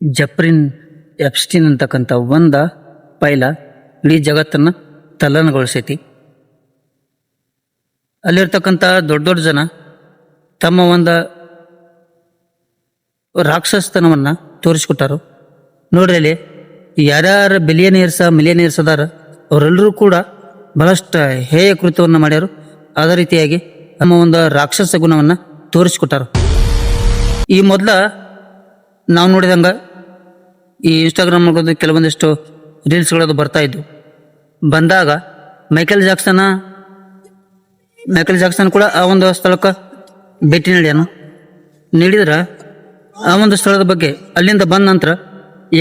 ಜಪ್ರಿನ್ ಎಪ್ಸ್ಟಿನ್ ಅಂತಕ್ಕಂಥ ಒಂದ ಪೈಲ ಇಡೀ ಜಗತ್ತನ್ನು ತಲ್ಲಣಗೊಳಿಸೈತಿ ಅಲ್ಲಿರ್ತಕ್ಕಂಥ ದೊಡ್ಡ ದೊಡ್ಡ ಜನ ತಮ್ಮ ಒಂದು ರಾಕ್ಷಸತನವನ್ನು ತೋರಿಸ್ಕೊಟ್ಟಾರು. ನೋಡ್ರಿ ಅಲ್ಲಿ ಏರ್ಸ ಮಿಲಿಯನ್ ಮಿಲಿಯನಿಯರ್ಸ್ ಅದಾರ ಅವರೆಲ್ಲರೂ ಕೂಡ ಬಹಳಷ್ಟು ಹೇಯ ಕೃತ್ಯವನ್ನು ಮಾಡ್ಯಾರು. ಅದೇ ರೀತಿಯಾಗಿ ನಮ್ಮ ಒಂದು ರಾಕ್ಷಸ ಗುಣವನ್ನು ತೋರಿಸ್ಕೊಟ್ಟಾರು. ಈ ಮೊದಲ ನಾವು ನೋಡಿದಂಗ ಈ ಇನ್ಸ್ಟಾಗ್ರಾಮ್ ನೋಡೋದು ಕೆಲವೊಂದಿಷ್ಟು ರೀಲ್ಸ್ಗಳದು ಬರ್ತಾ ಇದ್ವು. ಬಂದಾಗ ಮೈಕೆಲ್ ಜಾಕ್ಸನ್ ಮೈಕೆಲ್ ಜಾಕ್ಸನ್ ಕೂಡ ಆ ಒಂದು ಸ್ಥಳಕ್ಕೆ ಭೇಟಿ ನೀಡ್ಯಾನು. ನೀಡಿದ್ರೆ ಆ ಒಂದು ಸ್ಥಳದ ಬಗ್ಗೆ ಅಲ್ಲಿಂದ ಬಂದ ನಂತರ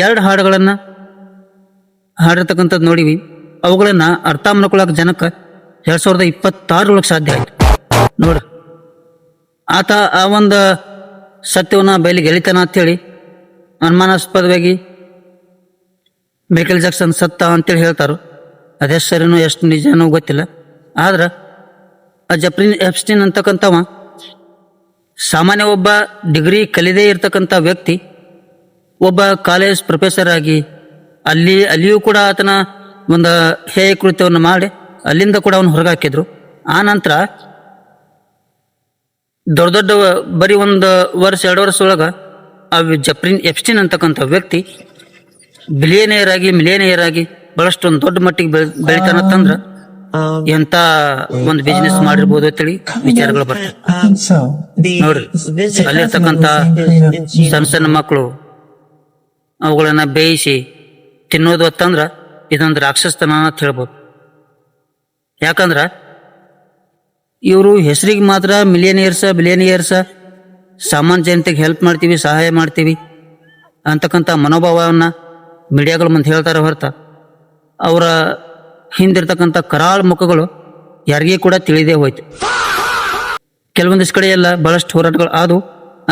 ಎರಡು ಹಾಡುಗಳನ್ನು ಹಾಡಿರ್ತಕ್ಕಂಥದ್ದು ನೋಡಿವಿ. ಅವುಗಳನ್ನು ಅರ್ಥ ಮಾಡ್ಕೊಳಕ್ಕೆ ಜನಕ್ಕೆ ಎರಡು ಸಾವಿರದ ಇಪ್ಪತ್ತಾರರೊಳಗೆ ಸಾಧ್ಯ ಆಯ್ತು. ನೋಡ್ರಿ ಆತ ಆ ಒಂದು ಸತ್ಯವನ್ನು ಬಯಲಿಗೆ ಎಳಿತಾನ ಅಂತೇಳಿ ಅನುಮಾನಾಸ್ಪದವಾಗಿ ಮೈಕೆಲ್ ಜಾಕ್ಸನ್ ಸತ್ತ ಅಂತೇಳಿ ಹೇಳ್ತಾರೋ. ಅದೆಷ್ಟು ಸರಿನೋ ಎಷ್ಟು ನಿಜನೋ ಗೊತ್ತಿಲ್ಲ. ಆದ್ರೆ ಆ ಜಪ್ರಿನ್ ಎಪ್ಸ್ಟಿನ್ ಅಂತಕ್ಕಂಥವ ಸಾಮಾನ್ಯ ಒಬ್ಬ ಡಿಗ್ರಿ ಕಲಿದೇ ಇರತಕ್ಕಂಥ ವ್ಯಕ್ತಿ, ಒಬ್ಬ ಕಾಲೇಜ್ ಪ್ರೊಫೆಸರ್ ಆಗಿ ಅಲ್ಲಿ, ಅಲ್ಲಿಯೂ ಕೂಡ ಆತನ ಒಂದು ಹೇಯ ಕೃತ್ಯವನ್ನು ಮಾಡಿ, ಅಲ್ಲಿಂದ ಕೂಡ ಅವನು ಹೊರಗೆ ಹಾಕಿದ್ರು ಆ ನಂತರ ದೊಡ್ಡ ದೊಡ್ಡ ಬರೀ ಒಂದು ವರ್ಷ, ಎರಡು ವರ್ಷ ಒಳಗೆ ಆ ಜಪ್ರಿನ್ ಎಪ್ಸ್ಟಿನ್ ಅಂತಕ್ಕಂಥ ವ್ಯಕ್ತಿ ಬಿಲಿಯನೇಯರ್ ಆಗಿ ಮಿಲಿಯನೇರ್ ಆಗಿ ಬಹಳಷ್ಟು ಒಂದು ದೊಡ್ಡ ಮಟ್ಟಿಗೆ ಬೆಳಿತಾನ ಬೆಳಿತಾನಂತಂದ್ರ ಎಂತ ಒಂದು ಬಿಸ್ನೆಸ್ ಮಾಡಿರ್ಬೋದು ಅಂತೇಳಿ ವಿಚಾರಗಳು ಬರ್ತವೆ. ನೋಡ್ರಿ ಅಲ್ಲಿರ್ತಕ್ಕಂತ ಸಣ್ಣ ಸಣ್ಣ ಮಕ್ಕಳು ಅವುಗಳನ್ನ ಬೇಯಿಸಿ ತಿನ್ನೋದು ಅಂತಂದ್ರ ಇದೊಂದು ರಾಕ್ಷಸತನ ಅಂತ ಹೇಳ್ಬೋದು. ಯಾಕಂದ್ರ ಇವರು ಹೆಸರಿಗೆ ಮಾತ್ರ ಮಿಲಿಯನಿಯರ್ಸ ಬಿಲಿಯನಿಯರ್ಸ ಸಾಮಾನ್ಯ ಜನತೆಗೆ ಹೆಲ್ಪ್ ಮಾಡ್ತೀವಿ ಸಹಾಯ ಮಾಡ್ತೀವಿ ಅಂತಕ್ಕಂಥ ಮನೋಭಾವವನ್ನು ಮೀಡಿಯಾಗಳ ಮುಂದೆ ಹೇಳ್ತಾರೆ ಹೊರತ, ಅವರ ಹಿಂದಿರ್ತಕ್ಕಂಥ ಕರಾಳ ಮುಖಗಳು ಯಾರಿಗೂ ಕೂಡ ತಿಳಿದೇ ಹೋಯ್ತು. ಕೆಲವೊಂದಿಷ್ಟು ಕಡೆ ಎಲ್ಲ ಬಹಳಷ್ಟು ಹೋರಾಟಗಳು ಆದವು,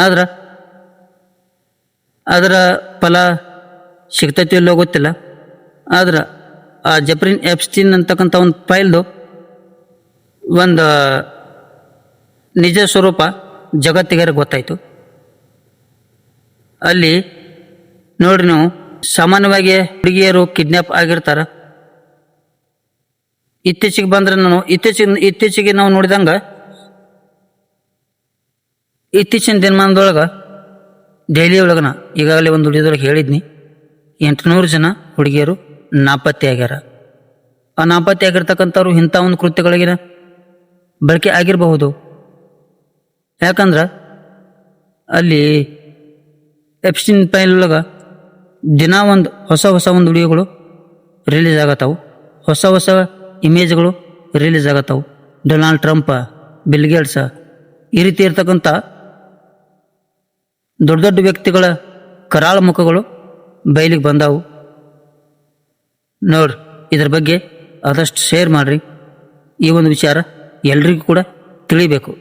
ಆದ್ರೆ ಅದರ ಫಲ ಸಿಗ್ತೈತಿ ಇಲ್ಲೋ ಗೊತ್ತಿಲ್ಲ. ಆದ್ರೆ ಆ ಜಪ್ರಿನ್ ಎಪ್ಸ್ಟಿನ್ ಅಂತಕ್ಕಂಥ ಒಂದು ಫೈಲ್ದು ಒಂದು ನಿಜ ಸ್ವರೂಪ ಜಗತ್ತಿಗೆ ಗೊತ್ತಾಯಿತು. ಅಲ್ಲಿ ನೋಡ್ರಿ ನೀವು ಸಾಮಾನ್ಯವಾಗಿ ಹುಡುಗಿಯರು ಕಿಡ್ನಾಪ್ ಆಗಿರ್ತಾರ. ಇತ್ತೀಚೆಗೆ ಬಂದ್ರೆ ನಾನು ಇತ್ತೀಚಿಗೆ ಇತ್ತೀಚೆಗೆ ನಾವು ನೋಡಿದಂಗ, ಇತ್ತೀಚಿನ ದಿನಮಾನದೊಳಗೆ ದೆಹಲಿ ಒಳಗನ ಈಗಾಗಲೇ ಒಂದು ಹುಡುಗಿದೊಳಗೆ ಹೇಳಿದ್ನಿ. ಎಂಟುನೂರು ಜನ ಹುಡುಗಿಯರು ನಾಪತ್ತೆ ಆಗ್ಯಾರ. ಆ ನಾಪತ್ತೆ ಆಗಿರ್ತಕ್ಕಂಥವ್ರು ಇಂಥ ಒಂದು ಕೃತ್ಯಗಳಿಗೆ ಬಳಕೆ ಆಗಿರಬಹುದು. ಯಾಕಂದ್ರೆ ಅಲ್ಲಿ ಎಪ್ಸಿನ್ ಪೈಲ್ ಒಳಗೆ ದಿನ ಒಂದು ಹೊಸ ಹೊಸ ಒಂದು ವಿಡಿಯೋಗಳು ರಿಲೀಸ್ ಆಗತ್ತವು. ಹೊಸ ಹೊಸ ಇಮೇಜ್ಗಳು ರಿಲೀಸ್ ಆಗತ್ತವು. ಡೊನಾಲ್ಡ್ ಟ್ರಂಪ್, ಬಿಲ್ ಗೇಟ್ಸ್ ಈ ರೀತಿ ಇರ್ತಕ್ಕಂಥ ದೊಡ್ಡ ದೊಡ್ಡ ವ್ಯಕ್ತಿಗಳ ಕರಾಳ ಮುಖಗಳು ಬಯಲಿಗೆ ಬಂದಾವು. ನೋಡ್ರಿ ಇದ್ರ ಬಗ್ಗೆ ಆದಷ್ಟು ಶೇರ್ ಮಾಡಿರಿ. ಈ ಒಂದು ವಿಚಾರ ಎಲ್ರಿಗೂ ಕೂಡ ತಿಳಿಬೇಕು.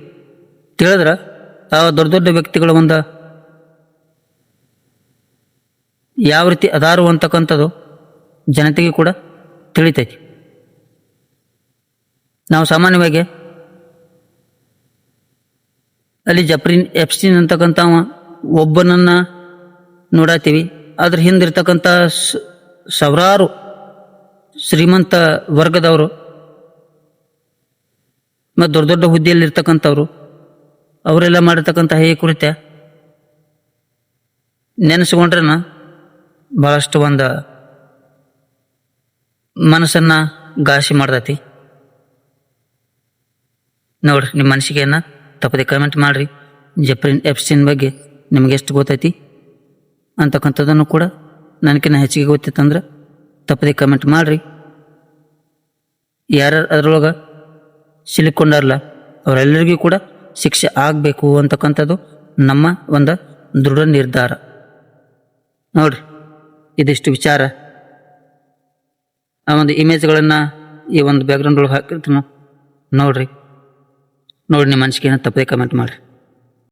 ತಿಳಿದ್ರೆ ಆ ದೊಡ್ಡ ದೊಡ್ಡ ವ್ಯಕ್ತಿಗಳ ಒಂದು ಯಾವ ರೀತಿ ಅದಾರು ಅಂತಕ್ಕಂಥದ್ದು ಜನತೆಗೆ ಕೂಡ ತಿಳಿತೈತಿ. ನಾವು ಸಾಮಾನ್ಯವಾಗಿ ಅಲ್ಲಿ ಜಪ್ರಿನ್ ಎಪ್ಸ್ಟಿನ್ ಅಂತಕ್ಕಂಥ ಒಬ್ಬನನ್ನು ನೋಡತ್ತೀವಿ ಅದ್ರ ಹಿಂದಿರ್ತಕ್ಕಂಥ ಸಾವಿರಾರು ಶ್ರೀಮಂತ ವರ್ಗದವರು ಮತ್ತು ದೊಡ್ಡ ದೊಡ್ಡ ಹುದ್ದೆಯಲ್ಲಿರ್ತಕ್ಕಂಥವ್ರು, ಅವರೆಲ್ಲ ಮಾಡಿರ್ತಕ್ಕಂಥ ಹೇಗೆ ಕುರಿತ ನೆನೆಸ್ಕೊಂಡ್ರನ ಭಾಳಷ್ಟು ಒಂದು ಮನಸ್ಸನ್ನು ಘಾಸಿ ಮಾಡ್ತೈತಿ. ನೋಡ್ರಿ ನಿಮ್ಮ ಮನಸ್ಸಿಗೆನ ತಪ್ಪದೆ ಕಮೆಂಟ್ ಮಾಡಿರಿ. ಜಪ್ರಿನ್ ಎಪ್ಸಿನ್ ಬಗ್ಗೆ ನಿಮಗೆ ಎಷ್ಟು ಗೊತ್ತೈತಿ? ಅಂತಕ್ಕಂಥದ್ದನ್ನು ಕೂಡ ನನಗಿನ್ನ ಹೆಚ್ಚಿಗೆ ಗೊತ್ತಿತ್ತಂದ್ರೆ ತಪ್ಪದೆ ಕಮೆಂಟ್ ಮಾಡಿರಿ. ಯಾರು ಅದರೊಳಗೆ ಸಿಲುಕೊಂಡಾರಲ್ಲ, ಅವರೆಲ್ಲರಿಗೂ ಕೂಡ ಶಿಕ್ಷೆ ಆಗಬೇಕು ಅಂತಕ್ಕಂಥದ್ದು ನಮ್ಮ ಒಂದು ದೃಢ ನಿರ್ಧಾರ. ನೋಡ್ರಿ. ಇದಿಷ್ಟು ವಿಚಾರ. ಆ ಒಂದು ಇಮೇಜ್ಗಳನ್ನು ಈ ಒಂದು ಬ್ಯಾಕ್ಗ್ರೌಂಡ್ ಒಳಗೆ ಹಾಕಿರ್ತೀನಿ ನೋಡ್ರಿ. ನೋಡಿ ನಿಮ್ಮ ಮನಸ್ಸಿಗೆ ತಪ್ಪದೆ ಕಮೆಂಟ್ ಮಾಡಿರಿ.